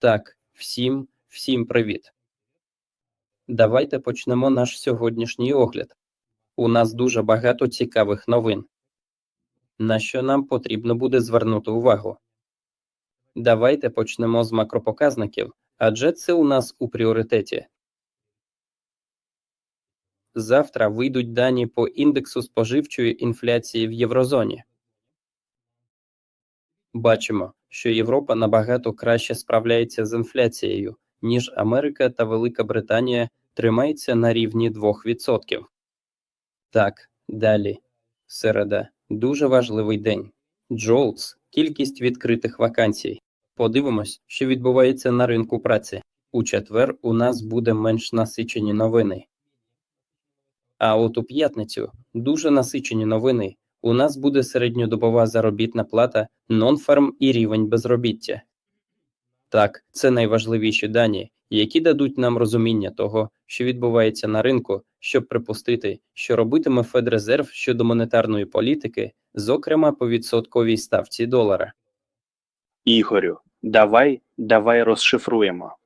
Так, всім, всім привіт. Давайте почнемо наш сьогоднішній огляд. У нас дуже багато цікавих новин, на що нам потрібно буде звернути увагу. Давайте почнемо з макропоказників, адже це у нас у пріоритеті. Завтра вийдуть дані по індексу споживчої інфляції в Єврозоні. Бачимо, що Європа набагато краще справляється з інфляцією, ніж Америка та Велика Британія тримається на рівні 2%. Так, далі. Середа. Дуже важливий день. Джолтс кількість відкритих вакансій. Подивимось, що відбувається на ринку праці. У четвер у нас буде менш насичені новини. А от у п'ятницю дуже насичені новини. У нас буде середньодобова заробітна плата, нонфарм і рівень безробіття. Так, це найважливіші дані, які дадуть нам розуміння того, що відбувається на ринку, щоб припустити, що робитиме Федрезерв щодо монетарної політики, зокрема по відсотковій ставці долара. Ігорю, давай, давай розшифруємо.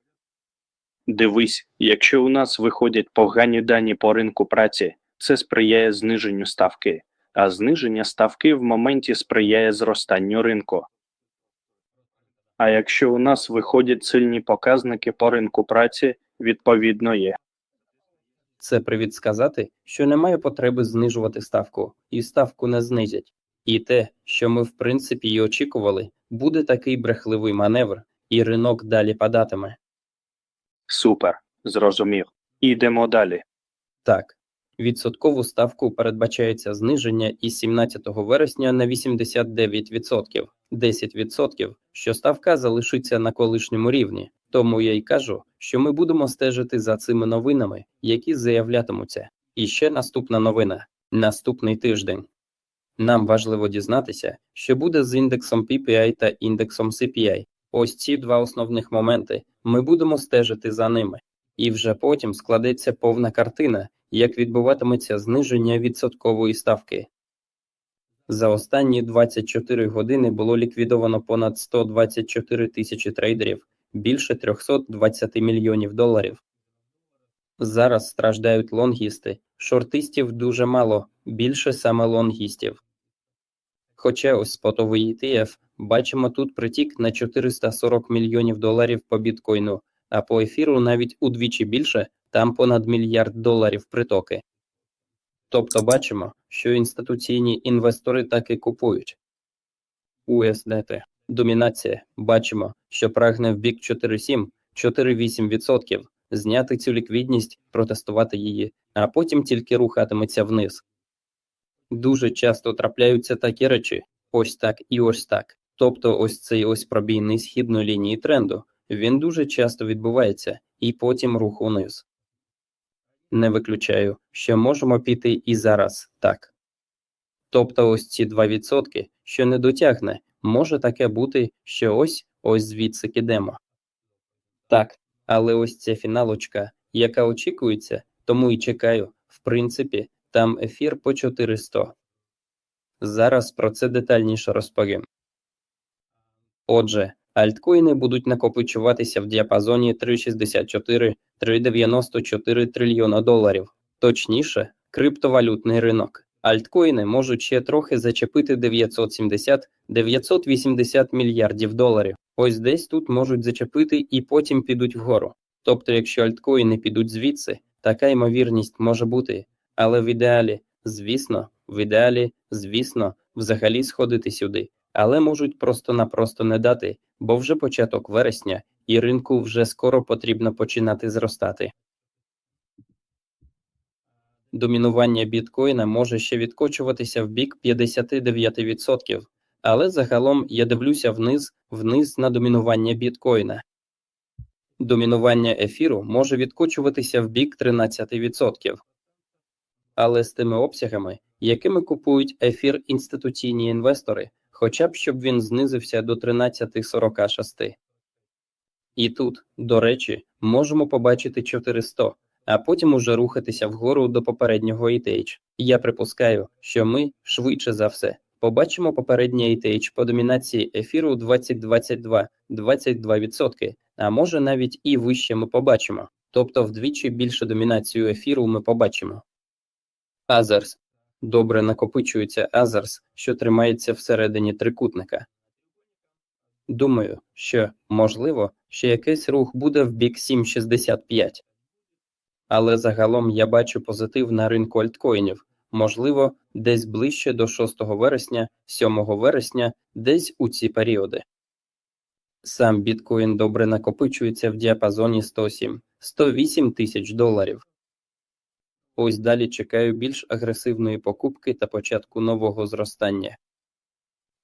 Дивись, якщо у нас виходять погані дані по ринку праці, це сприяє зниженню ставки, а зниження ставки в моменті сприяє зростанню ринку. А якщо у нас виходять сильні показники по ринку праці, відповідно є. Це привід сказати, що немає потреби знижувати ставку, і ставку не знизять. І те, що ми в принципі й очікували, буде такий брехливий маневр, і ринок далі падатиме. Супер, зрозумів. Ідемо далі. Так, відсоткову ставку передбачається зниження із 17 вересня на 89%, 10%, що ставка залишиться на колишньому рівні. Тому я й кажу, що ми будемо стежити за цими новинами, які заявлятимуться. І ще наступна новина наступний тиждень. Нам важливо дізнатися, що буде з індексом PPI та індексом CPI. Ось ці два основних моменти. Ми будемо стежити за ними, і вже потім складеться повна картина, як відбуватиметься зниження відсоткової ставки. За останні 24 години було ліквідовано понад 124 тисячі трейдерів, більше 320 мільйонів доларів. Зараз страждають лонгісти, шортистів дуже мало, більше саме лонгістів. Хоча ось спотовий ETF, бачимо тут притік на 440 мільйонів доларів по біткоїну, а по ефіру навіть удвічі більше, там понад мільярд доларів притоки. Тобто бачимо, що інституційні інвестори так і купують. USDT. Домінація. Бачимо, що прагне в бік 4,7, 4,8%, зняти цю ліквідність, протестувати її, а потім тільки рухатиметься вниз. Дуже часто трапляються такі речі, ось так і ось так. Тобто ось цей ось пробійний східної лінії тренду, він дуже часто відбувається, і потім рух униз. Не виключаю, що можемо піти і зараз так. Тобто ось ці 2%, що не дотягне, може таке бути, що ось ось звідси кидемо. Так, але ось ця фіналочка, яка очікується, тому і чекаю, в принципі, там ефір по 400. Зараз про це детальніше розповім. Отже, альткоїни будуть накопичуватися в діапазоні 364-394 трильйона доларів, точніше, криптовалютний ринок. Альткоїни можуть ще трохи зачепити 970-980 мільярдів доларів. Ось десь тут можуть зачепити і потім підуть вгору. Тобто, якщо альткоїни підуть звідси, така ймовірність може бути, але в ідеалі, звісно, в ідеалі, звісно, взагалі сходити сюди, але можуть просто-напросто не дати, бо вже початок вересня і ринку вже скоро потрібно починати зростати. Домінування біткоїна може ще відкочуватися в бік 59%, але загалом я дивлюся вниз, вниз на домінування біткоїна. Домінування ефіру може відкочуватися в бік 13%. Але з тими обсягами, якими купують ефір інституційні інвестори, хоча б щоб він знизився до 13,46. І тут, до речі, можемо побачити 400, а потім уже рухатися вгору до попереднього ETH. Я припускаю, що ми, швидше за все, побачимо попередній ETH по домінації ефіру 2022, 22%, а може навіть і вище ми побачимо, тобто вдвічі більше домінацію ефіру ми побачимо. Азерс. Добре накопичується Азерс, що тримається всередині трикутника. Думаю, що, можливо, ще якийсь рух буде в бік 7,65. Але загалом я бачу позитив на ринку альткоїнів, можливо, десь ближче до 6 вересня, 7 вересня, десь у ці періоди. Сам біткоін добре накопичується в діапазоні 107-108 тисяч доларів. Ось далі чекаю більш агресивної покупки та початку нового зростання.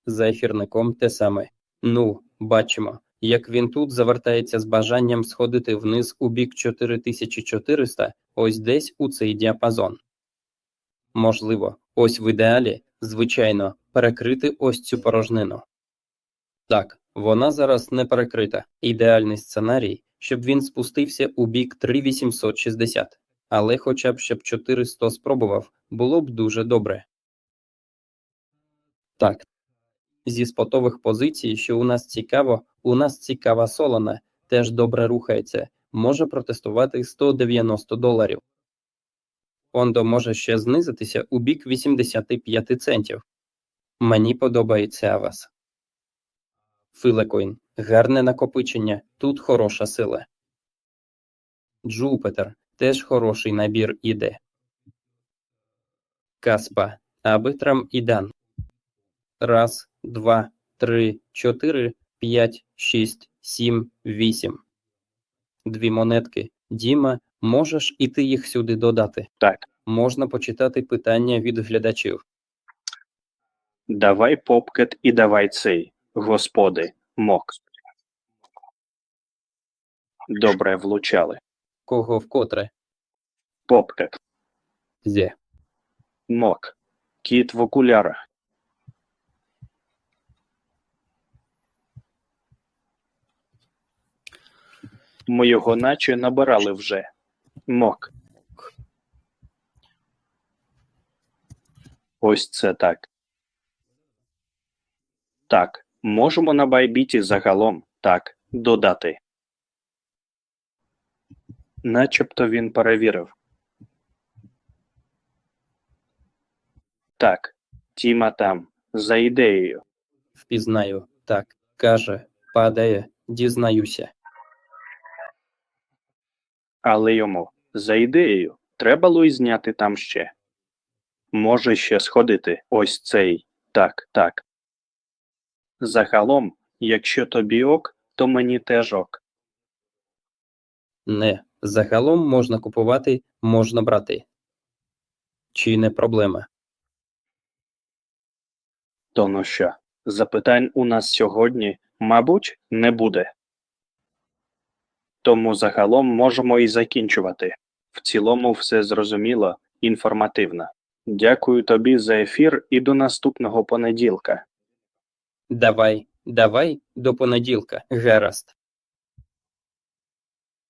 За ефірником те саме. Ну, бачимо, як він тут завертається з бажанням сходити вниз у бік 4400, ось десь у цей діапазон. Можливо, ось в ідеалі, звичайно, перекрити ось цю порожнину. Так, вона зараз не перекрита. Ідеальний сценарій, щоб він спустився у бік 3860, але хоча б щоб 400 спробував, було б дуже добре. Так. Зі спотових позицій, що у нас цікаво, у нас цікава солона, теж добре рухається, може протестувати 190 доларів. Фондо може ще знизитися у бік 85 центів. Мені подобається Авас. Филекоін. Гарне накопичення, тут хороша сила. Джупитер. Теж хороший набір іде. Каспа. Абитрам і Дан. Раз, два, три, чотири, п'ять, шість, сім, вісім. Дві монетки. Діма, можеш і ти їх сюди додати. Так. Можна почитати питання від глядачів. Давай попкет і давай цей, господи, мок. Добре влучали. Кого вкотре? Попкет, Зе. мок, кіт в окулярах. Ми його наче набирали вже. Мок. Ось це так. Так, можемо на байбіті загалом так додати. Начебто він перевірив. Так, Тіма там, за ідеєю. Впізнаю. Так. Каже, падає, дізнаюся. Але йому за ідеєю треба було й зняти там ще. Може ще сходити ось цей. Так, так. Загалом, якщо тобі ок, то мені теж ок. Не. Загалом можна купувати, можна брати. Чи не проблема? То ну що, запитань у нас сьогодні, мабуть, не буде. Тому загалом можемо і закінчувати. В цілому все зрозуміло, інформативно. Дякую тобі за ефір і до наступного понеділка. Давай, давай, до понеділка, гаразд.